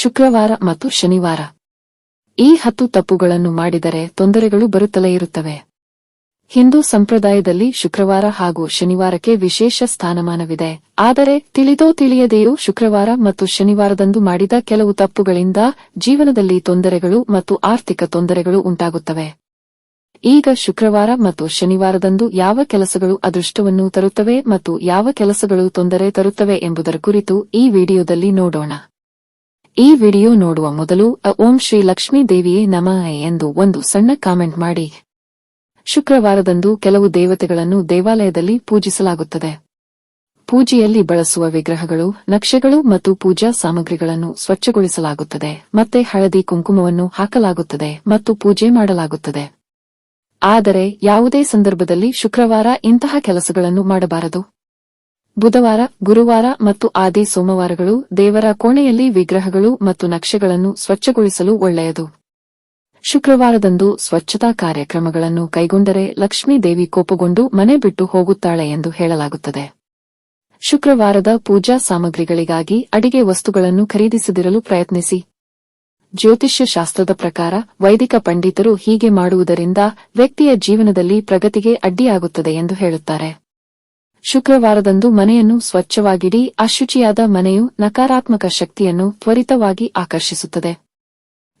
ಶುಕ್ರವಾರ ಮತ್ತು ಶನಿವಾರ. ಈ ಹತ್ತು ತಪ್ಪುಗಳನ್ನು ಮಾಡಿದರೆ ತೊಂದರೆಗಳು ಬರುತ್ತಲೇ ಇರುತ್ತವೆ. ಹಿಂದೂ ಸಂಪ್ರದಾಯದಲ್ಲಿ ಶುಕ್ರವಾರ ಹಾಗೂ ಶನಿವಾರಕ್ಕೆ ವಿಶೇಷ ಸ್ಥಾನಮಾನವಿದೆ. ಆದರೆ ತಿಳಿದೋ ತಿಳಿಯದೆಯೂ ಶುಕ್ರವಾರ ಮತ್ತು ಶನಿವಾರದಂದು ಮಾಡಿದ ಕೆಲವು ತಪ್ಪುಗಳಿಂದ ಜೀವನದಲ್ಲಿ ತೊಂದರೆಗಳು ಮತ್ತು ಆರ್ಥಿಕ ತೊಂದರೆಗಳು ಉಂಟಾಗುತ್ತವೆ. ಈಗ ಶುಕ್ರವಾರ ಮತ್ತು ಶನಿವಾರದಂದು ಯಾವ ಕೆಲಸಗಳು ಅದೃಷ್ಟವನ್ನು ತರುತ್ತವೆ ಮತ್ತು ಯಾವ ಕೆಲಸಗಳು ತೊಂದರೆ ತರುತ್ತವೆ ಎಂಬುದರ ಕುರಿತು ಈ ವಿಡಿಯೋದಲ್ಲಿ ನೋಡೋಣ. ಈ ವಿಡಿಯೋ ನೋಡುವ ಮೊದಲು ಓಂ ಶ್ರೀ ಲಕ್ಷ್ಮೀ ದೇವಿಯೇ ನಮಃ ಎಂದು ಒಂದು ಸಣ್ಣ ಕಾಮೆಂಟ್ ಮಾಡಿ. ಶುಕ್ರವಾರದಂದು ಕೆಲವು ದೇವತೆಗಳನ್ನು ದೇವಾಲಯದಲ್ಲಿ ಪೂಜಿಸಲಾಗುತ್ತದೆ. ಪೂಜೆಯಲ್ಲಿ ಬಳಸುವ ವಿಗ್ರಹಗಳು, ನಕ್ಷೆಗಳು ಮತ್ತು ಪೂಜಾ ಸಾಮಗ್ರಿಗಳನ್ನು ಸ್ವಚ್ಛಗೊಳಿಸಲಾಗುತ್ತದೆ ಮತ್ತೆ ಹಳದಿ ಕುಂಕುಮವನ್ನು ಹಾಕಲಾಗುತ್ತದೆ ಮತ್ತು ಪೂಜೆ ಮಾಡಲಾಗುತ್ತದೆ. ಆದರೆ, ಯಾವುದೇ ಸಂದರ್ಭದಲ್ಲಿ ಶುಕ್ರವಾರ ಇಂತಹ ಕೆಲಸಗಳನ್ನು ಮಾಡಬಾರದು. ಬುಧವಾರ, ಗುರುವಾರ ಮತ್ತು ಆದಿ ಸೋಮವಾರಗಳು ದೇವರ ಕೋಣೆಯಲ್ಲಿ ವಿಗ್ರಹಗಳು ಮತ್ತು ನಕ್ಷೆಗಳನ್ನು ಸ್ವಚ್ಛಗೊಳಿಸಲು ಒಳ್ಳೆಯದು. ಶುಕ್ರವಾರದಂದು ಸ್ವಚ್ಛತಾ ಕಾರ್ಯಕ್ರಮಗಳನ್ನು ಕೈಗೊಂಡರೆ ಲಕ್ಷ್ಮೀ ದೇವಿ ಕೋಪಗೊಂಡು ಮನೆ ಬಿಟ್ಟು ಹೋಗುತ್ತಾಳೆ ಎಂದು ಹೇಳಲಾಗುತ್ತದೆ. ಶುಕ್ರವಾರದ ಪೂಜಾ ಸಾಮಗ್ರಿಗಳಿಗಾಗಿ ಅಡಿಗೆ ವಸ್ತುಗಳನ್ನು ಖರೀದಿಸದಿರಲು ಪ್ರಯತ್ನಿಸಿ. ಜ್ಯೋತಿಷ್ಯ ಶಾಸ್ತ್ರದ ಪ್ರಕಾರ ವೈದಿಕ ಪಂಡಿತರು ಹೀಗೆ ಮಾಡುವುದರಿಂದ ವ್ಯಕ್ತಿಯ ಜೀವನದಲ್ಲಿ ಪ್ರಗತಿಗೆ ಅಡ್ಡಿಯಾಗುತ್ತದೆ ಎಂದು ಹೇಳುತ್ತಾರೆ. ಶುಕ್ರವಾರದಂದು ಮನೆಯನ್ನು ಸ್ವಚ್ಛವಾಗಿಡಿ, ಅಶುಚಿಯಾದ ಮನೆಯು ನಕಾರಾತ್ಮಕ ಶಕ್ತಿಯನ್ನು ತ್ವರಿತವಾಗಿ ಆಕರ್ಷಿಸುತ್ತದೆ.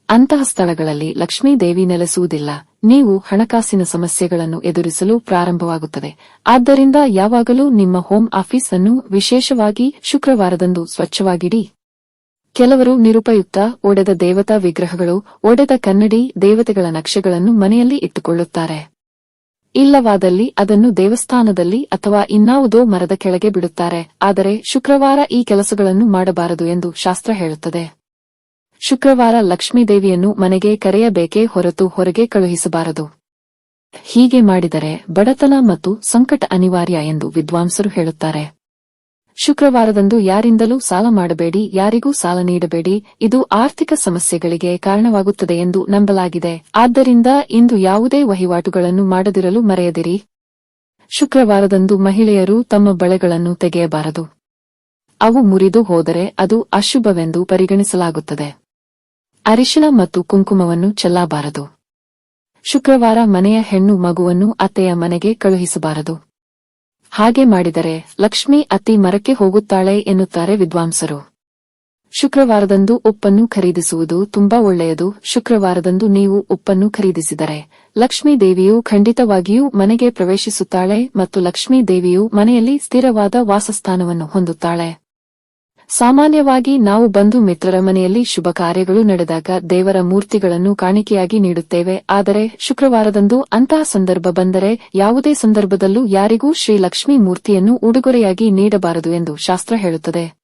ಅಂತಹ ಸ್ಥಳಗಳಲ್ಲಿ ಲಕ್ಷ್ಮೀ ದೇವಿ ನೆಲೆಸುವುದಿಲ್ಲ. ನೀವು ಹಣಕಾಸಿನ ಸಮಸ್ಯೆಗಳನ್ನು ಎದುರಿಸಲು ಪ್ರಾರಂಭವಾಗುತ್ತದೆ. ಆದ್ದರಿಂದ ಯಾವಾಗಲೂ ನಿಮ್ಮ ಹೋಮ್ ಆಫೀಸ್ ಅನ್ನು ವಿಶೇಷವಾಗಿ ಶುಕ್ರವಾರದಂದು ಸ್ವಚ್ಛವಾಗಿಡಿ. ಕೆಲವರು ನಿರುಪಯುಕ್ತ, ಒಡೆದ ದೇವತಾ ವಿಗ್ರಹಗಳು, ಒಡೆದ ಕನ್ನಡಿ ದೇವತೆಗಳ ನಕ್ಷೆಗಳನ್ನು ಮನೆಯಲ್ಲಿ ಇಟ್ಟುಕೊಳ್ಳುತ್ತಾರೆ. ಇಲ್ಲವಾದಲ್ಲಿ ಅದನ್ನು ದೇವಸ್ಥಾನದಲ್ಲಿ ಅಥವಾ ಇನ್ನಾವುದೋ ಮರದ ಕೆಳಗೆ ಬಿಡುತ್ತಾರೆ, ಆದರೆ ಶುಕ್ರವಾರ ಈ ಕೆಲಸಗಳನ್ನು ಮಾಡಬಾರದು ಎಂದು ಶಾಸ್ತ್ರ ಹೇಳುತ್ತದೆ. ಶುಕ್ರವಾರ ಲಕ್ಷ್ಮೀದೇವಿಯನ್ನು ಮನೆಗೆ ಕರೆಯಬೇಕೇ ಹೊರತು ಹೊರಗೆ ಕಳುಹಿಸಬಾರದು. ಹೀಗೆ ಮಾಡಿದರೆ ಬಡತನ ಮತ್ತು ಸಂಕಟ ಅನಿವಾರ್ಯ ಎಂದು ವಿದ್ವಾಂಸರು ಹೇಳುತ್ತಾರೆ. ಶುಕ್ರವಾರದಂದು ಯಾರಿಂದಲೂ ಸಾಲ ಮಾಡಬೇಡಿ, ಯಾರಿಗೂ ಸಾಲ ನೀಡಬೇಡಿ. ಇದು ಆರ್ಥಿಕ ಸಮಸ್ಯೆಗಳಿಗೆ ಕಾರಣವಾಗುತ್ತದೆ ಎಂದು ನಂಬಲಾಗಿದೆ. ಆದ್ದರಿಂದ ಇಂದು ಯಾವುದೇ ವಹಿವಾಟುಗಳನ್ನು ಮಾಡದಿರಲು ಮರೆಯದಿರಿ. ಶುಕ್ರವಾರದಂದು ಮಹಿಳೆಯರು ತಮ್ಮ ಬಳೆಗಳನ್ನು ತೆಗೆಯಬಾರದು. ಅವು ಮುರಿದು ಹೋದರೆ ಅದು ಅಶುಭವೆಂದು ಪರಿಗಣಿಸಲಾಗುತ್ತದೆ. ಅರಿಶಿನ ಮತ್ತು ಕುಂಕುಮವನ್ನು ಚೆಲ್ಲಬಾರದು. ಶುಕ್ರವಾರ ಮನೆಯ ಹೆಣ್ಣು ಮಗುವನ್ನು ಅತ್ತೆಯ ಮನೆಗೆ ಕಳುಹಿಸಬಾರದು. ಹಾಗೆ ಮಾಡಿದರೆ ಲಕ್ಷ್ಮಿ ಅತಿ ಮರಕ್ಕೆ ಹೋಗುತ್ತಾಳೆ ಎನ್ನುತ್ತಾರೆ ವಿದ್ವಾಂಸರು. ಶುಕ್ರವಾರದಂದು ಉಪ್ಪನ್ನು ಖರೀದಿಸುವುದು ತುಂಬಾ ಒಳ್ಳೆಯದು. ಶುಕ್ರವಾರದಂದು ನೀವು ಉಪ್ಪನ್ನು ಖರೀದಿಸಿದರೆ ಲಕ್ಷ್ಮೀ ದೇವಿಯು ಖಂಡಿತವಾಗಿಯೂ ಮನೆಗೆ ಪ್ರವೇಶಿಸುತ್ತಾಳೆ ಮತ್ತು ಲಕ್ಷ್ಮೀ ದೇವಿಯು ಮನೆಯಲ್ಲಿ ಸ್ಥಿರವಾದ ವಾಸಸ್ಥಾನವನ್ನು ಹೊಂದುತ್ತಾಳೆ. ಸಾಮಾನ್ಯವಾಗಿ ನಾವು ಬಂಧು ಮಿತ್ರರ ಮನೆಯಲ್ಲಿ ಶುಭ ಕಾರ್ಯಗಳು ನಡೆದಾಗ ದೇವರ ಮೂರ್ತಿಗಳನ್ನು ಕಾಣಿಕೆಯಾಗಿ ನೀಡುತ್ತೇವೆ. ಆದರೆ ಶುಕ್ರವಾರದಂದು ಅಂತಹ ಸಂದರ್ಭ ಬಂದರೆ ಯಾವುದೇ ಸಂದರ್ಭದಲ್ಲೂ ಯಾರಿಗೂ ಶ್ರೀ ಲಕ್ಷ್ಮೀ ಮೂರ್ತಿಯನ್ನು ಉಡುಗೊರೆಯಾಗಿ ನೀಡಬಾರದು ಎಂದು ಶಾಸ್ತ್ರ ಹೇಳುತ್ತದೆ.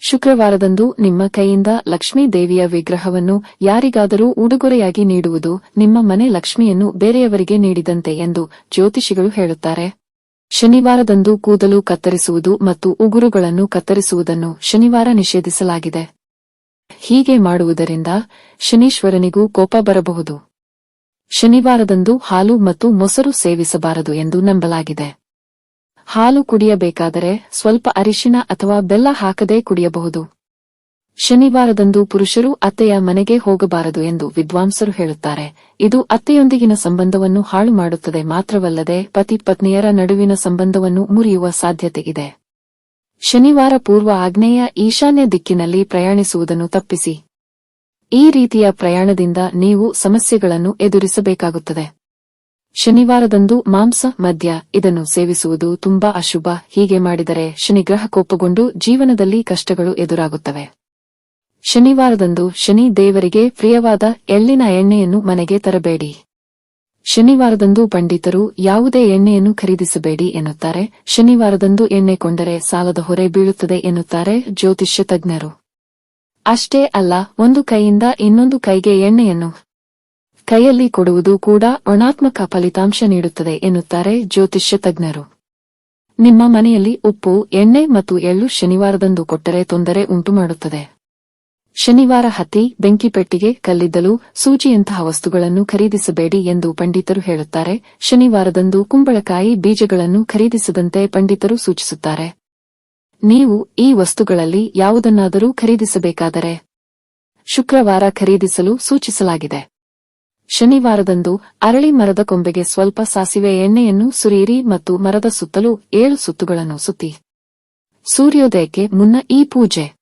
ಶುಕ್ರವಾರದಂದು ನಿಮ್ಮ ಕೈಯಿಂದ ಲಕ್ಷ್ಮೀ ದೇವಿಯ ವಿಗ್ರಹವನ್ನು ಯಾರಿಗಾದರೂ ಉಡುಗೊರೆಯಾಗಿ ನೀಡುವುದು ನಿಮ್ಮ ಮನೆ ಲಕ್ಷ್ಮಿಯನ್ನು ಬೇರೆಯವರಿಗೆ ನೀಡಿದಂತೆ ಎಂದು ಜ್ಯೋತಿಷಿಗಳು ಹೇಳುತ್ತಾರೆ. ಶನಿವಾರದಂದು ಕೂದಲು ಕತ್ತರಿಸುವುದು ಮತ್ತು ಉಗುರುಗಳನ್ನು ಕತ್ತರಿಸುವುದನ್ನು ಶನಿವಾರ ನಿಷೇಧಿಸಲಾಗಿದೆ. ಹೀಗೆ ಮಾಡುವುದರಿಂದ ಶನೀಶ್ವರನಿಗೂ ಕೋಪ ಬರಬಹುದು. ಶನಿವಾರದಂದು ಹಾಲು ಮತ್ತು ಮೊಸರು ಸೇವಿಸಬಾರದು ಎಂದು ನಂಬಲಾಗಿದೆ. ಹಾಲು ಕುಡಿಯಬೇಕಾದರೆ ಸ್ವಲ್ಪ ಅರಿಶಿನ ಅಥವಾ ಬೆಲ್ಲ ಹಾಕದೇ ಕುಡಿಯಬಹುದು. ಶನಿವಾರದಂದು ಪುರುಷರು ಅತ್ತೆಯ ಮನೆಗೆ ಹೋಗಬಾರದು ಎಂದು ವಿದ್ವಾಂಸರು ಹೇಳುತ್ತಾರೆ. ಇದು ಅತ್ತೆಯೊಂದಿಗಿನ ಸಂಬಂಧವನ್ನು ಹಾಳು ಮಾಡುತ್ತದೆ ಮಾತ್ರವಲ್ಲದೆ ಪತಿ ಪತ್ನಿಯರ ನಡುವಿನ ಸಂಬಂಧವನ್ನು ಮುರಿಯುವ ಸಾಧ್ಯತೆ ಇದೆ. ಶನಿವಾರ ಪೂರ್ವ ಆಗ್ನೇಯ ಈಶಾನ್ಯ ದಿಕ್ಕಿನಲ್ಲಿ ಪ್ರಯಾಣಿಸುವುದನ್ನು ತಪ್ಪಿಸಿ. ಈ ರೀತಿಯ ಪ್ರಯಾಣದಿಂದ ನೀವು ಸಮಸ್ಯೆಗಳನ್ನು ಎದುರಿಸಬೇಕಾಗುತ್ತದೆ. ಶನಿವಾರದಂದು ಮಾಂಸ, ಮದ್ಯ, ಇದನ್ನು ಸೇವಿಸುವುದು ತುಂಬಾ ಅಶುಭ. ಹೀಗೆ ಮಾಡಿದರೆ ಶನಿಗ್ರಹ ಕೋಪಗೊಂಡು ಜೀವನದಲ್ಲಿ ಕಷ್ಟಗಳು ಎದುರಾಗುತ್ತವೆ. ಶನಿವಾರದಂದು ಶನಿ ದೇವರಿಗೆ ಪ್ರಿಯವಾದ ಎಳ್ಳಿನ ಎಣ್ಣೆಯನ್ನು ಮನೆಗೆ ತರಬೇಡಿ. ಶನಿವಾರದಂದು ಪಂಡಿತರು ಯಾವುದೇ ಎಣ್ಣೆಯನ್ನು ಖರೀದಿಸಬೇಡಿ ಎನ್ನುತ್ತಾರೆ. ಶನಿವಾರದಂದು ಎಣ್ಣೆ ಕೊಂಡರೆ ಸಾಲದ ಹೊರೆ ಬೀಳುತ್ತದೆ ಎನ್ನುತ್ತಾರೆ ಜ್ಯೋತಿಷ್ಯ ತಜ್ಞರು. ಅಷ್ಟೇ ಅಲ್ಲ, ಒಂದು ಕೈಯಿಂದ ಇನ್ನೊಂದು ಕೈಗೆ ಎಣ್ಣೆಯನ್ನು ಕೈಯಲ್ಲಿ ಕೊಡುವುದು ಕೂಡ ಋಣಾತ್ಮಕ ಫಲಿತಾಂಶ ನೀಡುತ್ತದೆ ಎನ್ನುತ್ತಾರೆ ಜ್ಯೋತಿಷ್ಯ ತಜ್ಞರು. ನಿಮ್ಮ ಮನೆಯಲ್ಲಿ ಉಪ್ಪು, ಎಣ್ಣೆ ಮತ್ತು ಎಳ್ಳು ಶನಿವಾರದಂದು ಕೊಟ್ಟರೆ ತೊಂದರೆ ಉಂಟುಮಾಡುತ್ತದೆ. ಶನಿವಾರ ಹತ್ತಿ ಬೆಂಕಿಪೆಟ್ಟಿಗೆ ಕಲ್ಲಿದ್ದಲು ಸೂಜಿಯಂತಹ ವಸ್ತುಗಳನ್ನು ಖರೀದಿಸಬೇಡಿ ಎಂದು ಪಂಡಿತರು ಹೇಳುತ್ತಾರೆ. ಶನಿವಾರದಂದು ಕುಂಬಳಕಾಯಿ ಬೀಜಗಳನ್ನು ಖರೀದಿಸದಂತೆ ಪಂಡಿತರು ಸೂಚಿಸುತ್ತಾರೆ. ನೀವು ಈ ವಸ್ತುಗಳಲ್ಲಿ ಯಾವುದನ್ನಾದರೂ ಖರೀದಿಸಬೇಕಾದರೆ ಶುಕ್ರವಾರ ಖರೀದಿಸಲು ಸೂಚಿಸಲಾಗಿದೆ. ಶನಿವಾರದಂದು ಅರಳಿ ಮರದ ಕೊಂಬೆಗೆ ಸ್ವಲ್ಪ ಸಾಸಿವೆ ಎಣ್ಣೆಯನ್ನು ಸುರಿಯಿರಿ ಮತ್ತು ಮರದ ಸುತ್ತಲೂ ಏಳು ಸುತ್ತುಗಳನ್ನು ಸುತ್ತಿ. ಸೂರ್ಯೋದಯಕ್ಕೆ ಮುನ್ನ ಈ ಪೂಜೆ.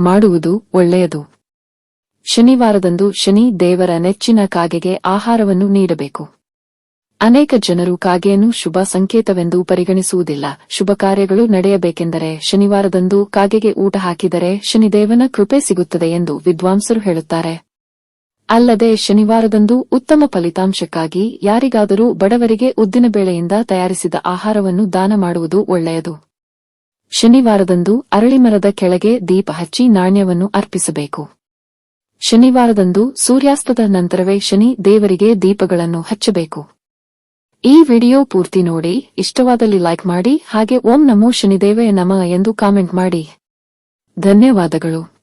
ಮಾಡುವುದು ಒಳ್ಳೆಯದು. ಶನಿವಾರದಂದು ಶನಿ ದೇವರ ನೆಚ್ಚಿನ ಕಾಗೆಗೆ ಆಹಾರವನ್ನು ನೀಡಬೇಕು. ಅನೇಕ ಜನರು ಕಾಗೆಯನ್ನು ಶುಭ ಸಂಕೇತವೆಂದು ಪರಿಗಣಿಸುವುದಿಲ್ಲ. ಶುಭ ಕಾರ್ಯಗಳು ನಡೆಯಬೇಕೆಂದರೆ ಶನಿವಾರದಂದು ಕಾಗೆಗೆ ಊಟ ಹಾಕಿದರೆ ಶನಿದೇವನ ಕೃಪೆ ಸಿಗುತ್ತದೆ ಎಂದು ವಿದ್ವಾಂಸರು ಹೇಳುತ್ತಾರೆ. ಅಲ್ಲದೆ ಶನಿವಾರದಂದು ಉತ್ತಮ ಫಲಿತಾಂಶಕ್ಕಾಗಿ ಯಾರಿಗಾದರೂ ಬಡವರಿಗೆ ಉದ್ದಿನಬೇಳೆಯಿಂದ ತಯಾರಿಸಿದ ಆಹಾರವನ್ನು ದಾನ ಮಾಡುವುದು ಒಳ್ಳೆಯದು. ಶನಿವಾರದಂದು ಅರಳಿಮರದ ಕೆಳಗೆ ದೀಪ ಹಚ್ಚಿ ನಾಣ್ಯವನ್ನು ಅರ್ಪಿಸಬೇಕು. ಶನಿವಾರದಂದು ಸೂರ್ಯಾಸ್ತದ ನಂತರವೇ ಶನಿ ದೇವರಿಗೆ ದೀಪಗಳನ್ನು ಹಚ್ಚಬೇಕು. ಈ ವಿಡಿಯೋ ಪೂರ್ತಿ ನೋಡಿ, ಇಷ್ಟವಾದಲ್ಲಿ ಲೈಕ್ ಮಾಡಿ, ಹಾಗೆ ಓಂ ನಮೋ ಶನಿದೇವೇ ನಮ ಎಂದು ಕಾಮೆಂಟ್ ಮಾಡಿ. ಧನ್ಯವಾದಗಳು.